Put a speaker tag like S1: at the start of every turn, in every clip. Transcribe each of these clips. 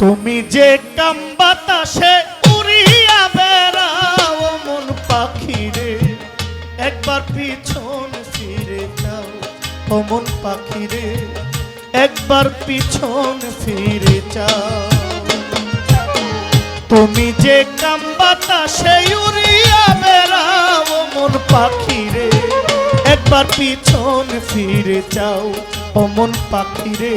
S1: তুমি যে কাম বাতাসে উড়িয়া বেড়াও মন পাখি রে একবার পিছন ফিরে যাও ও মন পাখি রে একবার পিছন ফিরে যাও। তুমি যে কাম বাতাসে উড়িয়া বেড়াও মন পাখি রে একবার পিছন ফিরে যাও ও মন পাখি রে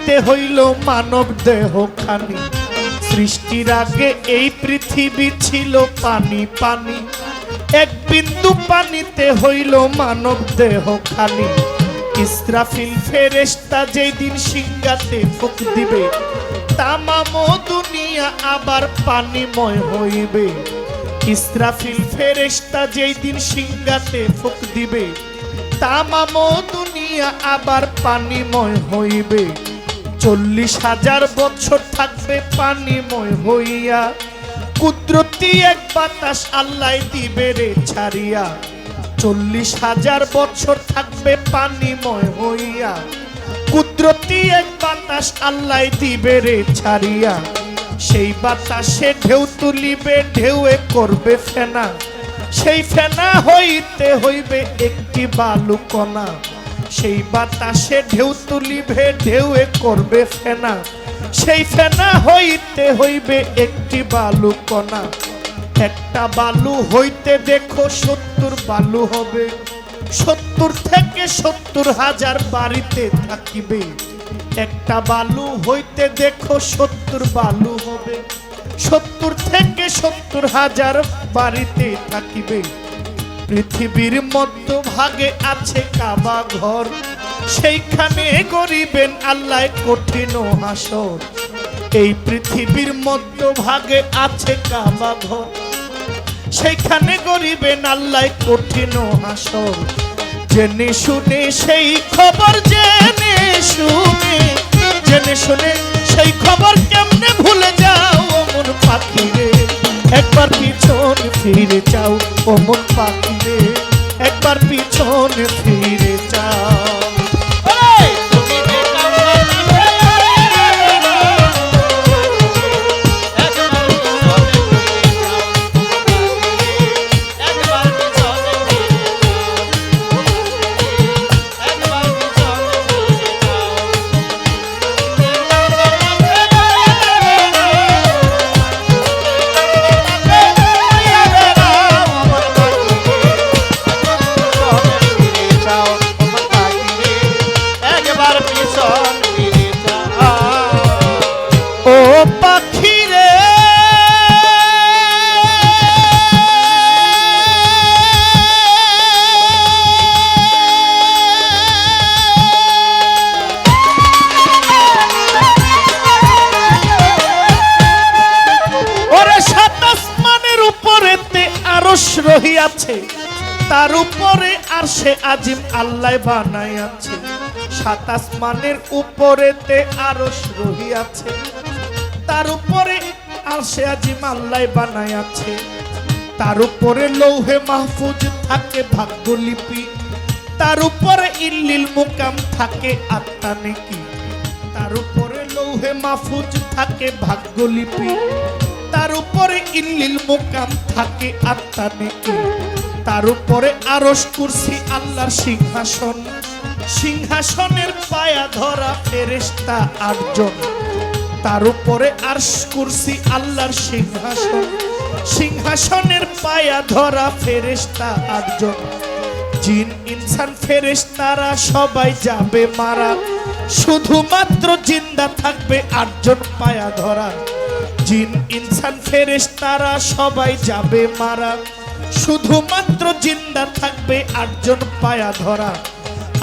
S1: পানিতে হইল মানব দেহ খানি সৃষ্টির আগে এই পৃথিবী ছিল পানি পানি। এক বিন্দু পানিতে হইল মানব দেহ খানি ইসরাফিল ফেরেশতা যেই দিন সিংহাতে ফুক দিবে, তামাম দুনিয়া আবার পানিময় হইবে। ইসরাফিল ফেরেশতা যেই দিন সিংহাতে ফুক দিবে, তামাম দুনিয়া আবার পানিময় হইবে। চল্লিশ হাজার বছর থাকবে পানিময় হইয়া। কুদরতি এক বাতাস আল্লাহ দিবে রে ছাড়িয়া। চল্লিশ হাজার বছর থাকবে পানিময় হইয়া। কুদরতি এক বাতাস আল্লাহ দিবে রে ছাড়িয়া। সেই বাতাসে ঢেউ তুলিবে, ঢেউয়ে করবে ফেনা। সেই ফেনা হইতে হইবে একটি বালুকণা। সেই বাতাসে ঢেউ তুলিবে, ঢেউয়ে করবে ফেনা। সেই ফেনা হইতে হইবে একটি বালুকণা। একটা বালু হইতে দেখো সত্তর বালু হবে। সত্তর থেকে সত্তর হাজার বাড়িতে থাকিবে। একটা বালু হইতে দেখো সত্তর বালু হবে। সত্তর থেকে সত্তর হাজার বাড়িতে থাকিবে। পৃথিবীর মধ্য ভাগে আছে কাবা ঘর। সেইখানে গরিবেন আল্লাহ কঠিন হাসর। এই পৃথিবীর মধ্য ভাগে আছে কাবা ঘর। সেইখানে গরিবেন আল্লাহ কঠিন হাসর। জেনে শুনে সেই খবর, জেনে শুনে জেনে শুনে সেই খবর কেমনে ভুলে যাও অমন পাখি রে একবার পিছন ফিরে যাও অমন পাখি রে একবার পিছন ফিরে যাও। তার উপরে আর সে আজিম আল্লাহ বানাইয়াছে। সাত আসমানের উপরেতে আরশ আছে তার উপরে আর সে আজিম আল্লাহ বানাই আছে তার উপরে লৌহে মাহফুজ থাকে ভাগ্যলিপি। তার উপরে ইল্লিল মুকাম থাকে আত্মা নেকি। তার উপরে লৌহে মাহফুজ থাকে ভাগ্যলিপি। তার উপরে ইল্লিল মুকাম থাকে আত্মা নেকি। তার উপরে আরশ কুরসি, আল্লাহর সিংহাসন। সিংহাসনের পায়া ধরা ফেরেশতা আটজন। তার উপরে আরশ কুরসি, আল্লাহর সিংহাসন। সিংহাসনের পায়া ধরা ফেরেশতা আটজন। জিন, ইনসান, ফেরেশতারা সবাই যাবে মারা। শুধুমাত্র জিন্দা থাকবে আটজন পায়া ধরা। জিন, ইনসান ফেরেশ তারা সবাই যাবে মারা। শুধুমাত্র জিন্দা থাকবে আটজন পায়া ধরা।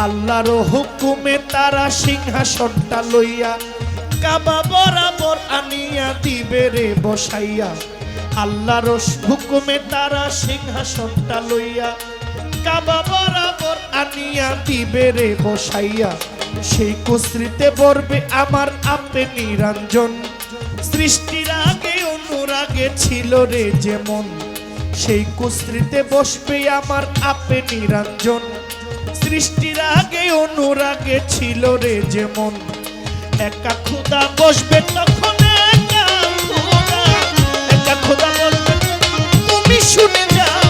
S1: আল্লাহর হুকুমে তারা সিংহাসনটা লইয়া কাবা বরাবর আনিয়া দিবে রে বসাইয়া। আল্লাহর হুকুমে তারা সিংহাসনটা লইয়া কাবা বরাবর আনিয়া দিবে রে বসাইয়া। সেই কুশ্রিতে বলবে আমার আপে নিরঞ্জন। সৃষ্টির আগে অনুরাগে ছিল রে যেমন সেই কুস্ত্রিতে বসবে আমার আপে নিরঞ্জন। সৃষ্টির আগে অনুরাগে ছিল রে যেমন। একা খুদা বসবে তখন একা খুদা বসবে, তুমি শুনে যাও।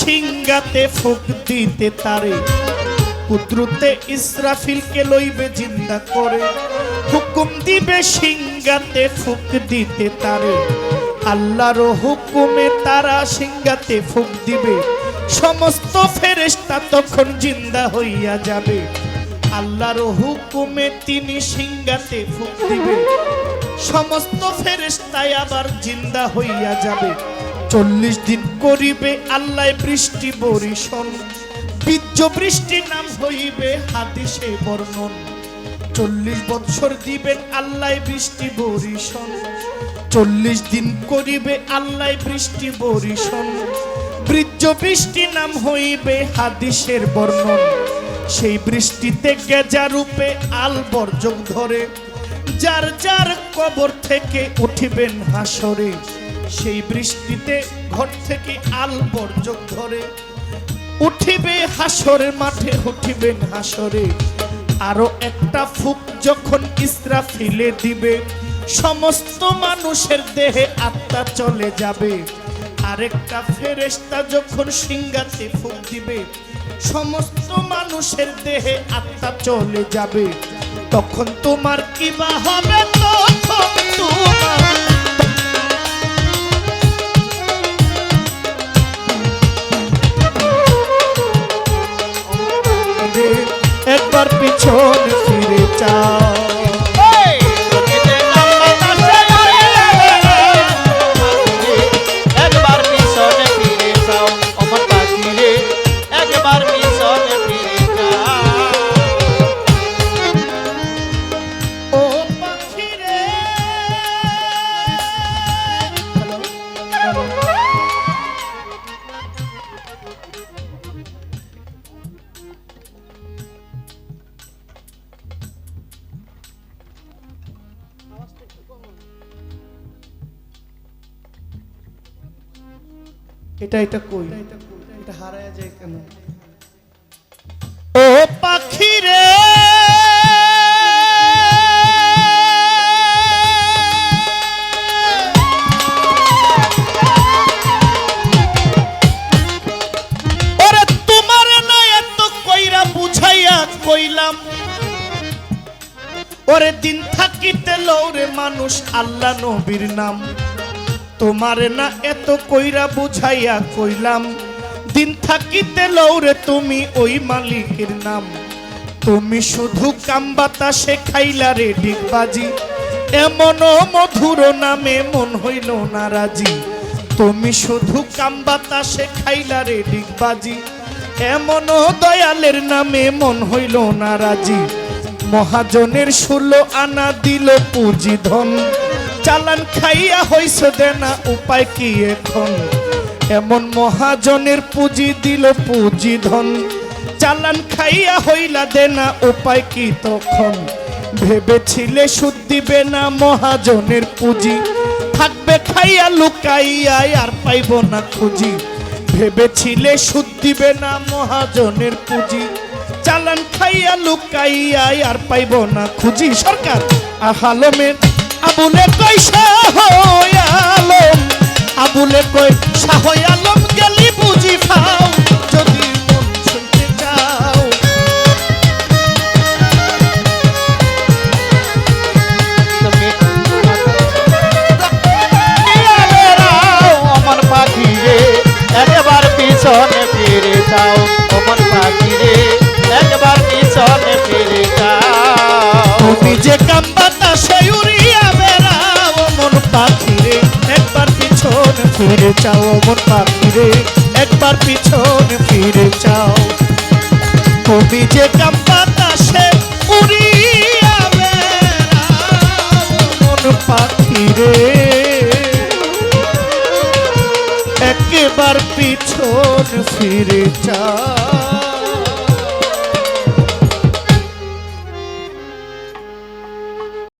S1: সিংগাতে ফুক দিতে তারে। পুত্রতে ইসরাফিলকে লইবে জিন্দা করে। হুকুম দিবে সিংগাতে ফুক দিতে তারে। আল্লাহর হুকুমে তারা সিংগাতে ফুক দিবে। সমস্ত ফেরেশতা তখন জিন্দা হইয়া যাবে। আল্লাহর হুকুমে তিনি সিংগাতে ফুক দিবে। সমস্ত ফেরেশতায় আবার জিন্দা হইয়া যাবে। চল্লিশ দিন করিবে আল্লাহ বৃষ্টি বরিশন। বীর্য বৃষ্টি নাম হইবে হাদিসে বর্ণন। চল্লিশ বৎসর দিবেন আল্লাহ বৃষ্টি বরিশন। চল্লিশ দিন করিবে আল্লাহ বৃষ্টি বরিশন। বীর্য বৃষ্টি নাম হইবে হাদিসের বর্ণন। সেই বৃষ্টিতে গেজা রূপে আল বর্জক ধরে। যার যার কবর থেকে উঠিবেন হাসরে। সেই বৃষ্টিতে ঘর থেকে আল বর্জক ধরে। উঠিবে হাসরের মাঠে উঠিবেন হাসরে। আরও একটা ফুক যখন ইসরা ফিলে দিবে, সমস্ত মানুষের দেহে আত্মা চলে যাবে। আরেকটা ফেরেশতা যখন সিংহাতে ফুক দিবে, সমস্ত মানুষের দেহে আত্মা চলে যাবে। তখন তোমার কি বা হবে? তখন তোমার পিছন এটা এটা কই? এটা হারায় যায় কেন ও পাখি রে! কইলাম। দিন থাকিতে লৌরে মানুষ আল্লাহ নবীর নাম। তোমারে না এত কইরা বুঝাইয়া কইলাম। দিন থাকিতে লৌরে তুমি ওই মালিকের নাম। তুমি শুধু কাম শেখাইলা খাইলা রে ডিগবাজি। এমন মধুর নামে মন হইল না রাজি তুমি শুধু কাম শেখাইলা খাইলা রে ডিগবাজি। এমন দয়ালের নামে মন হইল না রাজি মহাজনের ষোলো আনা দিল পুঁজি ধন। চালান খাইয়া হইস দেনা, উপায় কি এখন? এমন মহাজনের পুঁজি দিল পুঁজি ধন চালান খাইয়া হইলা দেনা, উপায় কি তখন? ভেবেছিলে সুদ দিবে না মহাজনের পুঁজি? থাকবে খাইয়া লুকাইয়া, আর পাইব না খুঁজি। ভেবেছিলে সুদ দিবে না মহাজনের পুঁজি? চালান খাইয়া লুকাইয়া, আর পাইব না খুঁজি। সরকার, আহালমের আবুলে কই শাহ আলম আবুলে কই আলম গেলি বুঝি ফাও, যদি
S2: বেড়াও পাখি রে একবার পিছনে ফিরে যাও। ফিরে
S1: চাও মন পাখিরে একবার পিছন ফিরে চাও। তুমি যে কাম্বাতা সে উড়িয়া মন পাখিরে একবার পিছন ফিরে চাও।